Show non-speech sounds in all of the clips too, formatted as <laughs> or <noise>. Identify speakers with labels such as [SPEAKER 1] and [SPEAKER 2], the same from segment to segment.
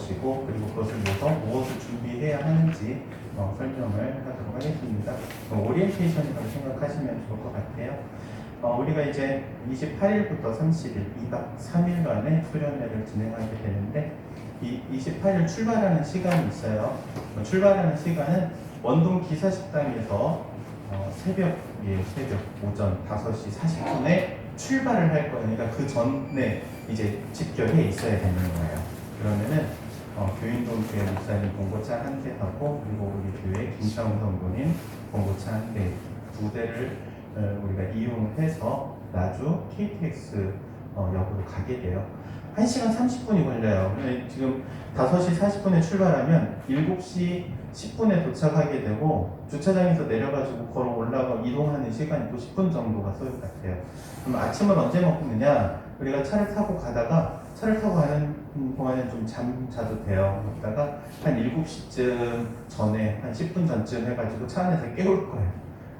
[SPEAKER 1] 것이고 그리고 그것을 위해서 무엇을 준비해야 하는지 어, 설명을 하도록 하겠습니다. 어, 오리엔테이션이라고 생각하시면 좋을 것 같아요. 어, 우리가 이제 28일부터 30일, 2박 3일간의 수련회를 진행하게 되는데 이 28일 출발하는 시간이 있어요. 어, 출발하는 시간은 원동 기사식당에서 어, 새벽, 예, 새벽 오전 5시 40분에 출발을 할 거예요. 그러니까 그 전에 이제 집결해 있어야 되는 거예요. 그러면은 어, 교인동 교회 목사님 봉고차 한 대 하고 그리고 우리 교회 김창우 성도님 봉고차 한 대 두 대를 어, 우리가 이용해서 나주 KTX 어, 역으로 가게 돼요. 1시간 30분이 걸려요. 지금 5시 40분에 출발하면 7시 10분에 도착하게 되고 주차장에서 내려가지고 걸어 올라가 이동하는 시간이 또 10분 정도가 소요 같아요. 그럼 아침을 언제 먹느냐? 우리가 차를 타고 가다가 차를 타고 가는 동안에 좀잠 자도 돼요. 그러다가 한 7시쯤 전에 한 10분 전쯤 해가지고 차 안에서 깨울 거예요.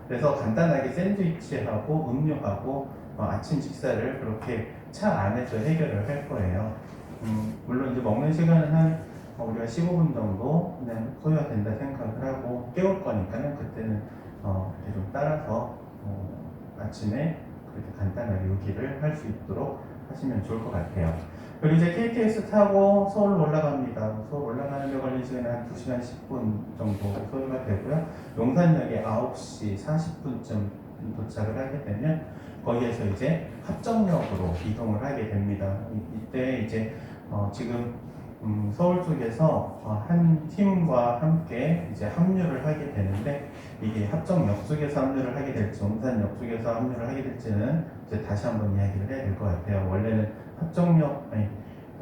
[SPEAKER 1] 그래서 간단하게 샌드위치하고 음료하고 어, 아침 식사를 그렇게 차 안에서 해결을 할 거예요. 음, 물론 이제 먹는 시간은 한 어, 우리가 15분 정도 그냥 소요가 된다 생각을 하고 깨울 거니까는 그때는 어, 좀 따라서 어, 아침에 그렇게 간단하게 요기를 할 수 있도록 하시면 좋을 것 같아요. 그리고 이제 KTX 타고 서울로 올라갑니다. 서울 올라가는 데 걸리는 시간이 한 2시간 10분 정도 소요가 되고요. 용산역에 9시 40분쯤 도착을 하게 되면 거기에서 이제 합정역으로 이동을 하게 됩니다. 이- 이때 이제 어, 지금 음, 서울 쪽에서 어, 한 팀과 함께 이제 합류를 하게 되는데 이게 합정역 쪽에서 합류를 하게 될지 용산역 쪽에서 합류를 하게 될지는 이제 다시 한번 이야기를 해야 될 것 같아요. 원래는 합정역 아니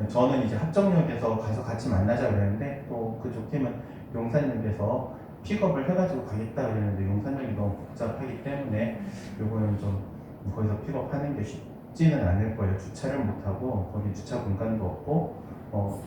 [SPEAKER 1] 저는 이제 합정역에서 가서 같이 만나자 그랬는데 또 그쪽 팀은 용산역에서 픽업을 해가지고 가겠다 그랬는데 용산역이 너무 복잡하기 때문에 요거는 좀 거기서 픽업하는 게 쉽지는 않을 거예요. 주차를 못하고 거기 주차 공간도 없고 어,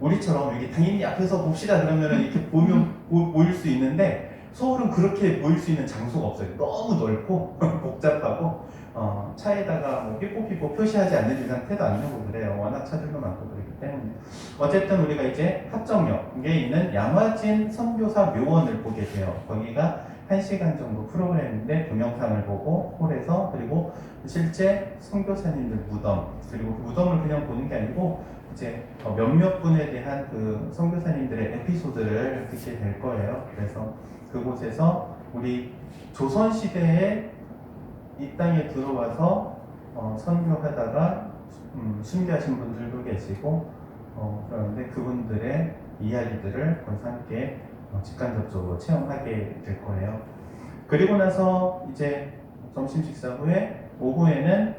[SPEAKER 1] 우리처럼 이게 당연히 앞에서 봅시다 그러면은 이렇게 보면 보, 보일 수 있는데 서울은 그렇게 보일 수 있는 장소가 없어요. 너무 넓고 <laughs> 복잡하고 어, 차에다가 뭐 삐뽀삐뽀 표시하지 않는 이상 태도 안 내고 그래요. 워낙 차들도 많고 그렇기 때문에 어쨌든 우리가 이제 합정역에 있는 양화진 선교사 묘원을 보게 돼요. 거기가 1시간 정도 프로그램인데 동영상을 보고 홀에서 그리고 실제 선교사님들 무덤 그리고 그 무덤을 그냥 보는 게 아니고 이제 어, 몇몇 분에 대한 그 선교사님들의 에피소드를 듣게 될 거예요. 그래서 그곳에서 우리 조선 시대에 이 땅에 들어와서 어, 선교하다가 음, 순교하신 분들도 계시고 어, 그런데 그분들의 이야기들을 거기서 함께 어, 직간접적으로 체험하게 될 거예요. 그리고 나서 이제 점심 식사 후에 오후에는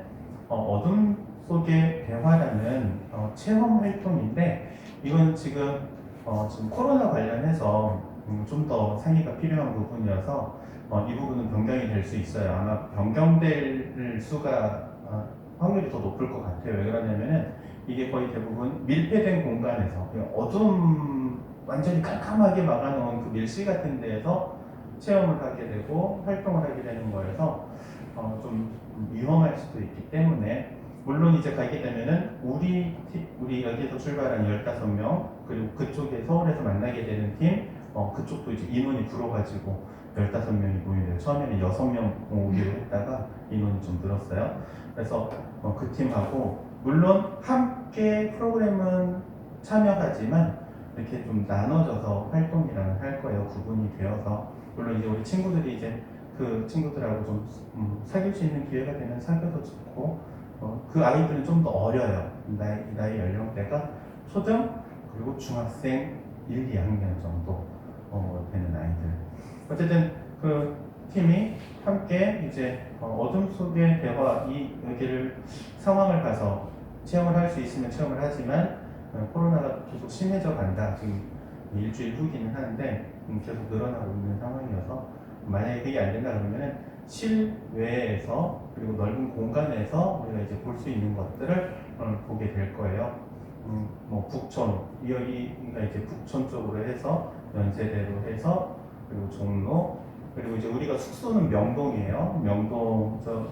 [SPEAKER 1] 어, 둠 속의 대화라는 어, 체험 활동인데 이건 지금 어, 지금 코로나 관련해서 음, 좀더 상의가 필요한 부분이어서 어, 이 부분은 변경이 될 수 있어요. 아마 변경될 수가 어, 확률이 더 높을 것 같아요. 왜 그러냐면은 이게 거의 대부분 밀폐된 공간에서 어둠 완전히 깜깜하게 막아놓은 그 밀실 같은 데에서 체험을 하게 되고 활동을 하게 되는 거여서 어, 좀 위험할 수도 있기 때문에 물론 이제 가게 되면은 우리 팀, 우리 여기에서 출발한 15명 그리고 그쪽에 서울에서 만나게 되는 팀 어, 그쪽도 이제 인원이 불어가지고 15명이 모이네요. 처음에는 6명 오기로 했다가 인원이 좀 늘었어요. 그래서 어, 그 팀하고 물론 함께 프로그램은 참여하지만 이렇게 좀 나눠져서 활동이랑 할 거예요. 구분이 되어서 물론 이제 우리 친구들이 이제 그 친구들하고 좀 음, 사귈 수 있는 기회가 되면 사귀어도 좋고 어, 그 아이들은 좀 더 어려요. 나이, 나이 연령대가 초등 그리고 중학생 1, 2학년 정도 어, 되는 아이들. 어쨌든 그 팀이 함께 이제 어, 둠 속의 대화 이 여기를 상황을 가서 체험을 할 수 있으면 체험을 하지만 어, 코로나가 계속 심해져 간다. 지금 일주일 후기는 하는데 음, 계속 늘어나고 있는 상황이어서 만약에 그게 안 된다 그러면은 실외에서 그리고 넓은 공간에서 우리가 이제 볼 수 있는 것들을 어, 보게 될 거예요. 음, 뭐 북촌 여기가 이제 북촌 쪽으로 해서 연세대로 해서 그리고 종로 그리고 이제 우리가 숙소는 명동이에요. 명동 저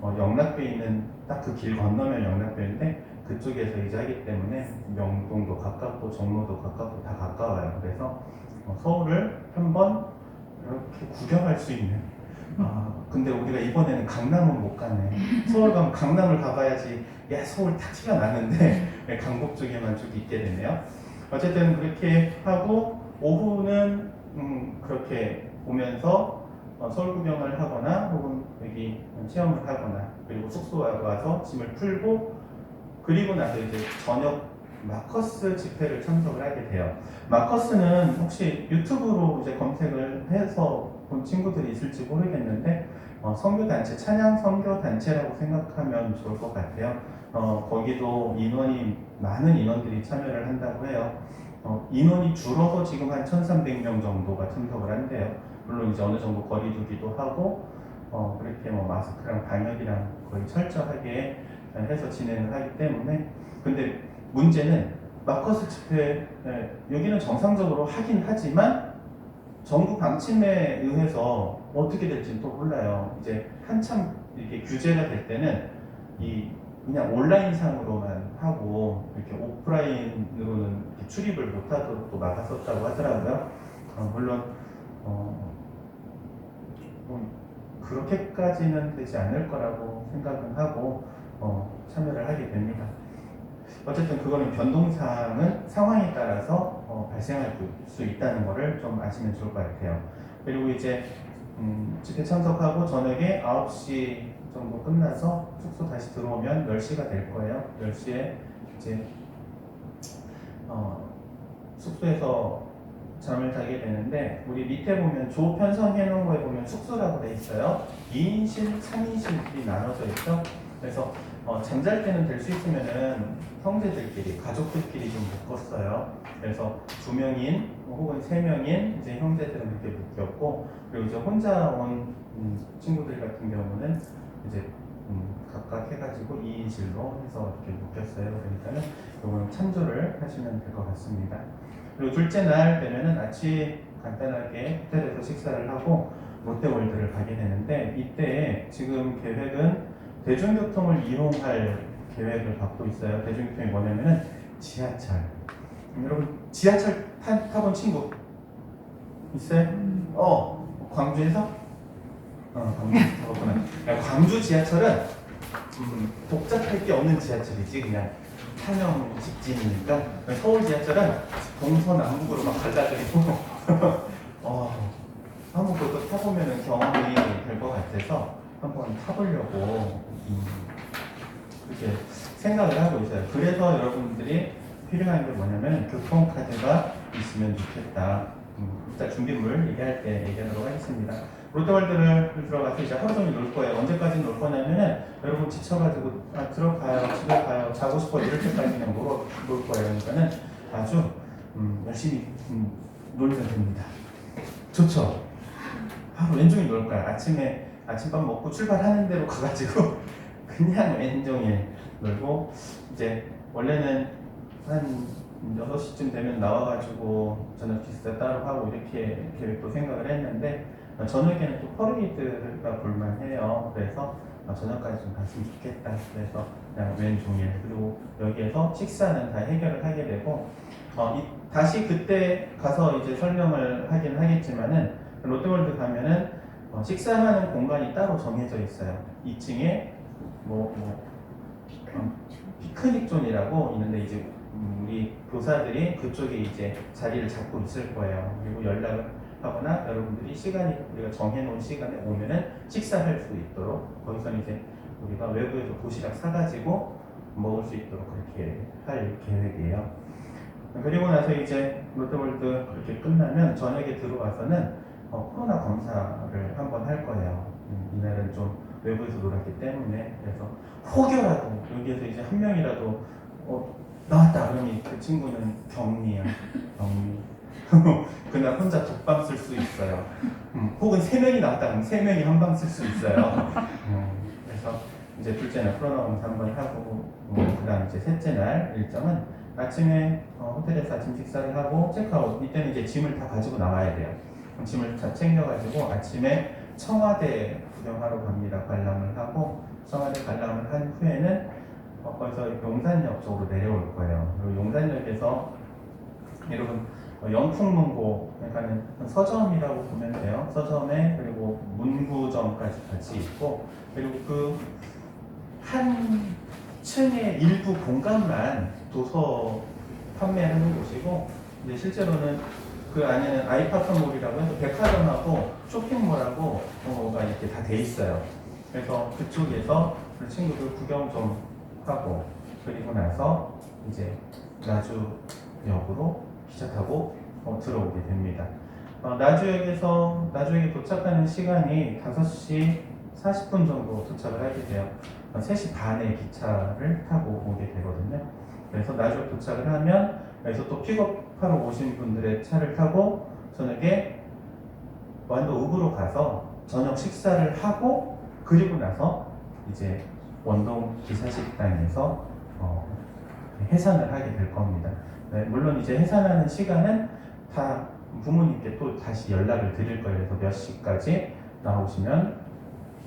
[SPEAKER 1] 어, 영락교에 있는 딱 그 길 건너면 영락교인데 그쪽에서 이제 하기 때문에 명동도 가깝고 종로도 가깝고 다 가까워요. 그래서 어, 서울을 한번 이렇게 구경할 수 있는. 아 근데 우리가 이번에는 강남은 못 가네. 서울 가면 강남을 가봐야지. 야 서울 딱 티가 나는데 네, 강북 쪽에만 쭉 있게 되네요. 어쨌든 그렇게 하고 오후는 음, 그렇게 오면서 어, 서울 구경을 하거나 혹은 여기 체험을 하거나 그리고 숙소에 와서 짐을 풀고 그리고 나서 이제 저녁 마커스 집회를 참석을 하게 돼요. 마커스는 혹시 유튜브로 이제 검색을 해서 본 친구들이 있을지 모르겠는데 어, 선교단체 찬양 선교단체라고 생각하면 좋을 것 같아요. 어, 거기도 인원이 많은 인원들이 참여를 한다고 해요. 어, 인원이 줄어서 지금 한 1,300명 정도가 참석을 한대요. 물론 이제 어느 정도 거리 두기도 하고 어, 그렇게 뭐 마스크랑 방역이랑 거의 철저하게 해서 진행을 하기 때문에 근데 문제는 마커스 집회 예, 여기는 정상적으로 하긴 하지만 정부 방침에 의해서 어떻게 될지는 또 몰라요. 이제 한참 이렇게 규제가 될 때는 이 그냥 온라인상으로만 하고 이렇게 오프라인으로는 이렇게 출입을 못하도록 또 막았었다고 하더라고요. 어, 물론 어, 뭐 그렇게까지는 되지 않을 거라고 생각은 하고 어, 참여를 하게 됩니다. 어쨌든 그거는 변동사항은 상황에 따라서 어, 발생할 수 있다는 것을 좀 아시면 좋을 것 같아요. 그리고 이제 음, 집회 참석하고 저녁에 9시 정도 끝나서 숙소 다시 들어오면 10시가 될 거예요. 10시에 이제 어, 숙소에서 잠을 자게 되는데 우리 밑에 보면 조 편성해 놓은 거에 보면 숙소라고 돼 있어요. 2인실, 3인실이 나눠져 있죠. 그래서 어, 잠잘 때는 될 수 있으면은 형제들끼리, 가족들끼리 좀 묶었어요. 그래서 두 명인 혹은 세 명인 이제 형제들은 그렇게 묶였고 그리고 이제 혼자 온 음, 친구들 같은 경우는 이제 음, 각각 해가지고 2인실로 해서 이렇게 묶였어요. 그러니까는 이거는 참조를 하시면 될 것 같습니다. 그리고 둘째 날 되면은 아침 간단하게 호텔에서 식사를 하고 롯데월드를 가게 되는데 이때 지금 계획은 대중교통을 이용할 계획을 갖고 있어요. 대중교통이 뭐냐면은 지하철. 음, 여러분 지하철 타, 타본 친구 있어요? 어 광주에서? 어 타봤구나. 야, 광주 지하철은 음, 복잡할 게 없는 지하철이지 그냥 타령 직진이니까 서울 지하철은 동서남북으로 막 갈라들이고 <laughs> 어, 한번 그것도 타보면 경험이 될 것 같아서 한번 타보려고 음, 그렇게 생각을 하고 있어요. 그래서 여러분들이 필요한 게 뭐냐면 교통카드가 있으면 좋겠다. 음, 일단 준비물 얘기할 때 얘기하도록 하겠습니다. 롯데월드를 들어가서 이제 하루 종일 놀 거예요. 언제까지 놀 거냐면은 여러분 지쳐가지고 아, 들어가요, 집에 가요, 자고 싶어 이럴 때까지 그냥 놀, 놀 거예요. 그러니까는 아주 음, 열심히 음, 놀면 됩니다. 좋죠? 하루 왼종일 놀 거야. 아침에 아침밥 먹고 출발하는 대로 가가지고 <laughs> 그냥 왼종일 놀고 이제 원래는 한 6시쯤 되면 나와가지고 저녁 식사 따로 하고 이렇게 계획도 생각을 했는데 어, 저녁에는 또 퍼레이드가 볼만해요. 그래서 어, 저녁까지 좀 갔으면 좋겠다. 그래서 그냥 왼종일 그리고 여기에서 식사는 다 해결을 하게 되고 어, 이- 다시 그때 가서 이제 설명을 하긴 하겠지만은 롯데월드 가면은 어, 식사하는 공간이 따로 정해져 있어요. 2층에 뭐, 뭐 어, 피크닉 존이라고 있는데 이제 음, 우리 교사들이 그쪽에 이제 자리를 잡고 있을 거예요. 그리고 연락을 하거나 여러분들이 시간이 우리가 정해놓은 시간에 오면은 식사할 수 있도록 거기서 이제 우리가 외부에서 도시락 사가지고 먹을 수 있도록 그렇게 할 계획이에요. 그리고 나서 이제 롯데월드 그렇게 끝나면 저녁에 들어와서는 어, 코로나 검사를 한번 할 거예요. 음, 이날은 좀 외부에서 놀았기 때문에 그래서 혹여라도 여기에서 이제 한 명이라도 어, 나왔다 그러면 그 친구는 격리야. 격리. <laughs> 그날 혼자 독방 쓸 수 있어요. 음, 혹은 세 명이 나왔다 그러면 세 명이 한 방 쓸 수 있어요. 음, 그래서 이제 둘째 날 검사 한번 하고 음, 그 다음 이제 셋째 날 일정은 아침에 어, 호텔에서 아침 식사를 하고 체크아웃 이때는 이제 짐을 다 가지고 나와야 돼요. 짐을 다 챙겨가지고 아침에 청와대 구경하러 갑니다. 관람을 하고 청와대 관람을 한 후에는 어, 거기서 용산역 쪽으로 내려올 거예요. 그리고 용산역에서 여러분 어, 영풍문고 그러니까는 서점이라고 보면 돼요. 서점에 그리고 문구점까지 같이 있고 그리고 그 한 층의 일부 공간만 도서 판매하는 곳이고 이제 실제로는 그 안에는 아이파크몰이라고 해서 백화점하고 쇼핑몰하고 뭐가 이렇게 다 돼 있어요. 그래서 그쪽에서 우리 친구들 구경 좀 하고 그리고 나서 이제 나주역으로 기차 타고 어, 들어오게 됩니다. 어, 나주역에서 나주역에 도착하는 시간이 5시 40분 정도 도착을 하게 돼요. 어, 3시 반에 기차를 타고 오게 되거든요. 그래서 나주역 도착을 하면 여기서 또 픽업하러 오신 분들의 차를 타고 저녁에 완도 읍으로 가서 저녁 식사를 하고 그리고 나서 이제 원동 기사식당에서 어, 해산을 하게 될 겁니다. 네, 물론 이제 해산하는 시간은 다 부모님께 또 다시 연락을 드릴 거예요. 그래서 몇 시까지 나오시면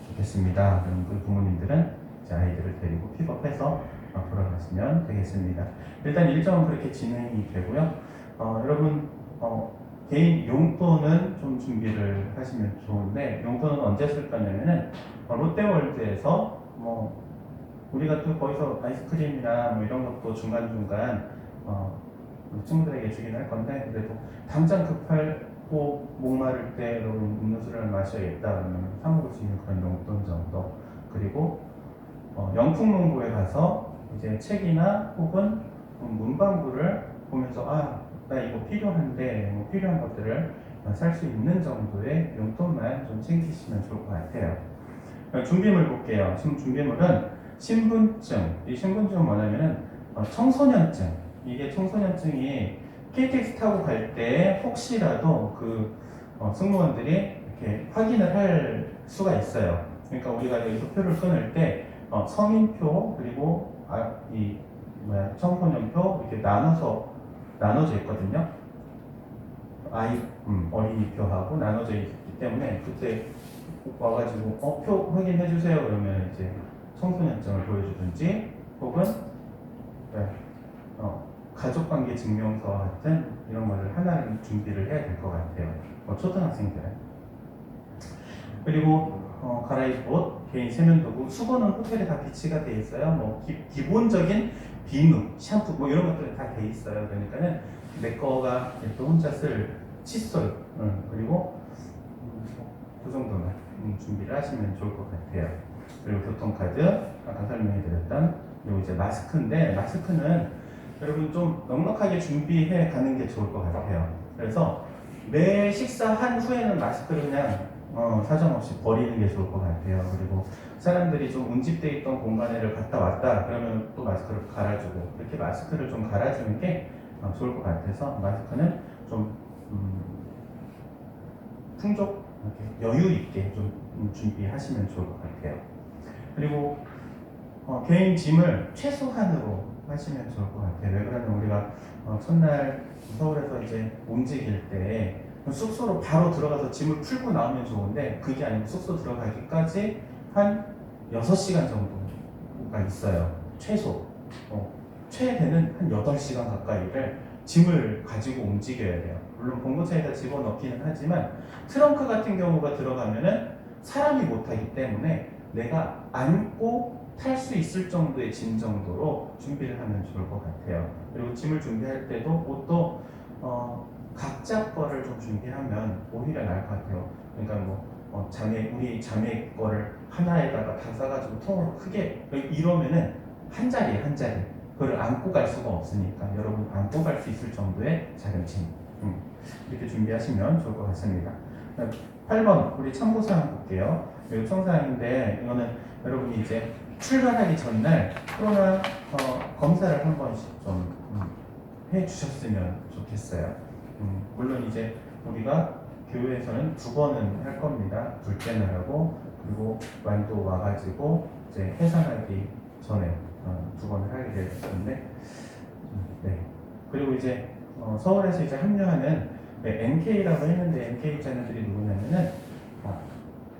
[SPEAKER 1] 좋겠습니다. 그럼 그 부모님들은 이제 아이들을 데리고 픽업해서 어, 돌아가시면 되겠습니다. 일단 일정은 그렇게 진행이 되고요. 어, 여러분 어, 개인 용돈은 좀 준비를 하시면 좋은데 용돈은 언제 쓸 거냐면은 어, 롯데월드에서 뭐 우리가 또 거기서 아이스크림이나 뭐 이런 것도 중간 중간 어, 우리 친구들에게 주긴 할 건데 그래도 당장 급하고 목마를 때 여러분 음료수를 마셔야겠다 그러면 사 먹을 수 있는 그런 용돈 정도 그리고 어, 영풍문고에 가서 이제 책이나 혹은 문방구를 보면서 아 나 이거 필요한데 뭐 필요한 것들을 살 수 있는 정도의 용돈만 좀 챙기시면 좋을 것 같아요. 준비물 볼게요. 지금 준비물은 신분증. 이 신분증은 뭐냐면은 어, 청소년증. 이게 청소년증이 KTX 타고 갈 때 혹시라도 그 어, 승무원들이 이렇게 확인을 할 수가 있어요. 그러니까 우리가 여기서 표를 끊을 때 어, 성인표 그리고 아, 이 뭐야 청소년표 이렇게 나눠서 나눠져 있거든요. 아이 음, 어린이표하고 나눠져 있기 때문에 그때 와가지고 어, 표 확인해 주세요 그러면 이제 청소년증을 보여주든지 혹은 네, 어, 가족관계 증명서 같은 이런 거를 하나를 준비를 해야 될 것 같아요. 어, 초등학생들은 그리고 어, 갈아입을 옷, 개인 세면도구, 수건은 호텔에 다 비치가 돼 있어요. 뭐 기, 본적인 비누, 샴푸 뭐 이런 것들이 다 돼 있어요. 그러니까는 내 거가 또 혼자 쓸 칫솔 음, 그리고 음, 그 정도만 음, 준비를 하시면 좋을 것 같아요. 그리고 교통카드 아까 설명해드렸던 그리고 이제 마스크인데 마스크는 여러분 좀 넉넉하게 준비해 가는 게 좋을 것 같아요. 그래서 매 식사한 후에는 마스크를 그냥 어, 사정없이 버리는 게 좋을 것 같아요. 그리고 사람들이 좀 운집돼 있던 공간에를 갔다 왔다 그러면 또 마스크를 갈아주고 이렇게 마스크를 좀 갈아주는 게 어, 좋을 것 같아서 마스크는 좀 음, 풍족 여유 있게 좀 음, 준비하시면 좋을 것 같아요. 그리고 어, 개인 짐을 최소한으로 하시면 좋을 것 같아요. 왜 그러냐면 우리가 어, 첫날 서울에서 이제 움직일 때 숙소로 바로 들어가서 짐을 풀고 나오면 좋은데 그게 아니고 숙소 들어가기까지 한 6시간 정도가 있어요. 최소. 어, 최대는 한 8시간 가까이를 짐을 가지고 움직여야 돼요. 물론 봉고차에다 집어넣기는 하지만 트렁크 같은 경우가 들어가면은 사람이 못 타기 때문에 내가 안고 탈 수 있을 정도의 짐 정도로 준비를 하면 좋을 것 같아요. 그리고 짐을 준비할 때도 옷도 어, 각자 거를 좀 준비하면 오히려 나을 것 같아요. 그러니까 뭐 어, 자매 우리 자매 거를 하나에다가 다 싸가지고 통으로 크게 이러면은 한 자리에 한 자리 그걸 안고 갈 수가 없으니까 여러분 안고 갈 수 있을 정도의 짐 음, 이렇게 준비하시면 좋을 것 같습니다. 8번 우리 참고사항 볼게요. 요청사항인데 이거는 여러분이 이제 출발하기 전날 코로나 어, 검사를 한 번씩 좀 음, 해주셨으면 좋겠어요. 음, 물론 이제 우리가 교회에서는 두 번은 할 겁니다. 둘 때는 하고 그리고 완도 와가지고 이제 해산하기 전에 어, 두 번을 하게 음, 네. 그리고 이제 어, 서울에서 이제 합류하는 네, NK라고 했는데 NK 자녀들이 누구냐면은 아,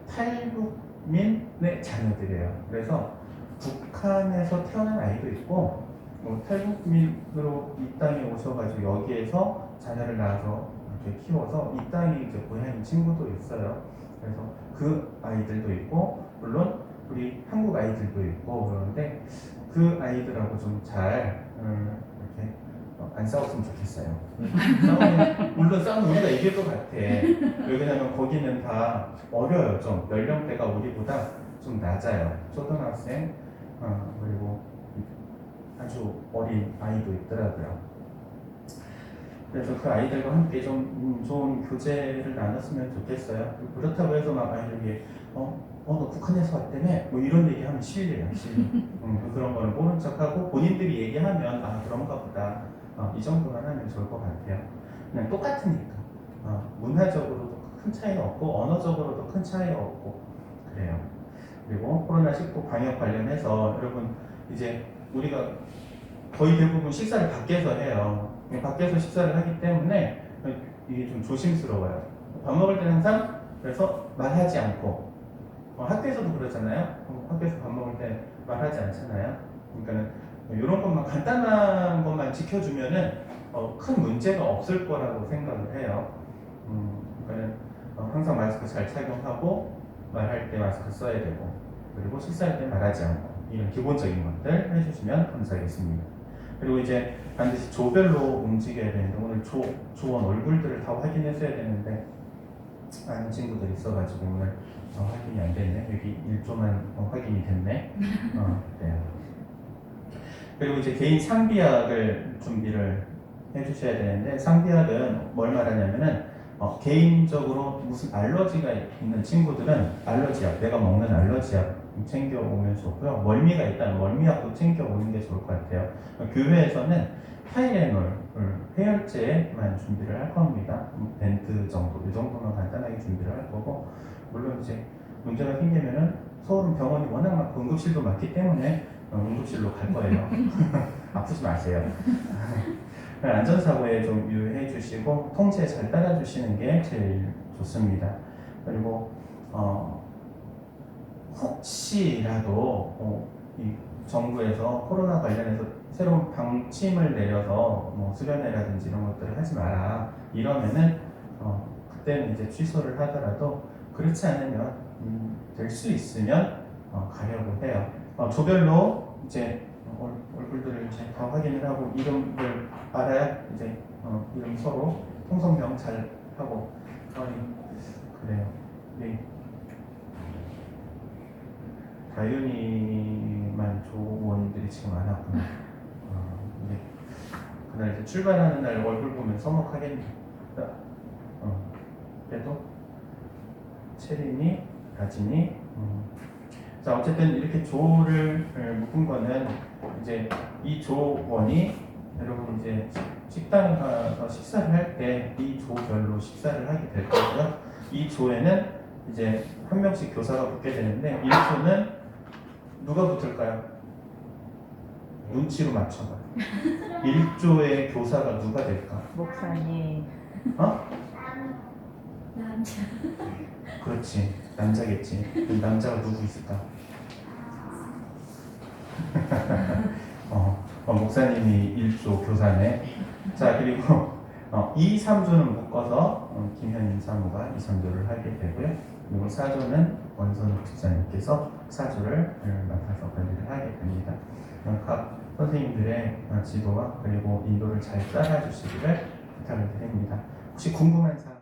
[SPEAKER 1] 탈북민의 자녀들이에요. 그래서 북한에서 태어난 아이도 있고 뭐 탈북민으로 이 땅에 오셔가지고 여기에서 자녀를 낳아서 이렇게 키워서 이 땅이 이제 고향인 친구도 있어요. 그래서 그 아이들도 있고 물론 우리 한국 아이들도 있고 그런데 그 아이들하고 좀잘 음, 이렇게 어, 안 싸웠으면 좋겠어요. 물론 싸우면 우리가 이길 것 같아. 왜냐면 거기는 다 어려요. 좀 연령대가 우리보다 좀 낮아요. 초등학생 어, 그리고 아주 어린 아이도 있더라고요. 그래서 그 아이들과 함께 좀 음, 좋은 교제를 나눴으면 좋겠어요. 그렇다고 해서 막 아이들이 어, 어, 너 북한에서 왔다며? 뭐 이런 얘기하면 실례요, 실례. 음, 그런 거는 모른 척하고 본인들이 얘기하면 아 그런가 보다. 어, 이 정도만 하면 좋을 것 같아요. 그냥 똑같으니까. 어, 문화적으로도 큰 차이가 없고 언어적으로도 큰 차이가 없고 그래요. 그리고 코로나19 방역 관련해서 여러분 이제 우리가 거의 대부분 식사를 밖에서 해요. 밖에서 식사를 하기 때문에 이게 좀 조심스러워요. 밥 먹을 때는 항상 그래서 말하지 않고 어, 학교에서도 그러잖아요. 어, 학교에서 밥 먹을 때 말하지 않잖아요. 그러니까는 이런 것만 간단한 것만 지켜주면은 어, 큰 문제가 없을 거라고 생각을 해요. 음, 그러니까는 어, 항상 마스크 잘 착용하고 말할 때 마스크 써야 되고 그리고 식사할 때 말하지 않고 이런 기본적인 것들 해주시면 감사하겠습니다. 그리고 이제 반드시 조별로 움직여야 되는데 오늘 조, 조원 얼굴들을 다 확인했어야 되는데 많은 친구들이 있어가지고 오늘 어, 확인이 안 됐네. 여기 1조만 어, 확인이 됐네. 어, 그래요. 그리고 이제 개인 상비약을 준비를 해주셔야 되는데 상비약은 뭘 말하냐면은 어, 개인적으로 무슨 알러지가 있는 친구들은 알러지약, 내가 먹는 알러지약 챙겨 오면 좋고요. 멀미가 있다면 멀미약도 챙겨 오는 게 좋을 것 같아요. 교회에서는 타이레놀, 해열제만 준비를 할 겁니다. 음, 벤트 정도, 이 정도만 간단하게 준비를 할 거고, 물론 이제 문제가 생기면은 서울은 병원이 워낙 많고 응급실도 많기 때문에 어, 응급실로 갈 거예요. <laughs> 아프지 마세요. <laughs> 안전사고에 좀 유의해 주시고 통제 잘 따라 주시는 게 제일 좋습니다. 그리고 어, 혹시라도 어, 이 정부에서 코로나 관련해서 새로운 방침을 내려서 뭐 수련회라든지 이런 것들을 하지 마라 이러면은 어, 그때는 이제 취소를 하더라도 그렇지 않으면 음, 될수 있으면 어, 가려고 해요. 어, 조별로 이제 얼, 얼굴들을 이제 다 확인을 하고 이름을 알아야 이제 어, 이름 서로 통성명 잘 하고 어, 그래요. 네. 다윤이만 조원들이 지금 안 왔구나. 어, 네. 그날 이제 출발하는 날 얼굴 보면 서먹하겠네. 어, 그래도 체린이, 라진이. 음. 자 어쨌든 이렇게 조를 에, 묶은 거는 이제 이 조원이 여러분 이제 식당 가서 식사를 할 때 이 조별로 식사를 하게 될 거고요. 이 조에는 이제 한 명씩 교사가 붙게 되는데 이 조는 누가 붙을까요? 눈치로 맞춰봐. <laughs> 1조의 교사가 누가 될까?
[SPEAKER 2] 목사님.
[SPEAKER 1] 어?
[SPEAKER 3] 남자
[SPEAKER 1] 그렇지. 남자겠지. 남자가 누구 있을까? <laughs> 어, 어, 목사님이 1조 교사네. 자, 그리고 어, 2, 3조는 묶어서 어, 김현임 사무가 2, 3조를 하게 되고요. 그리고 4조는 원선욱 집사님께서 4조를 맡아서 관리를 하게 됩니다. 어, 각 선생님들의 어, 지도와 그리고 인도를 잘 따라 주시기를 부탁을 드립니다. 혹시 궁금한 사항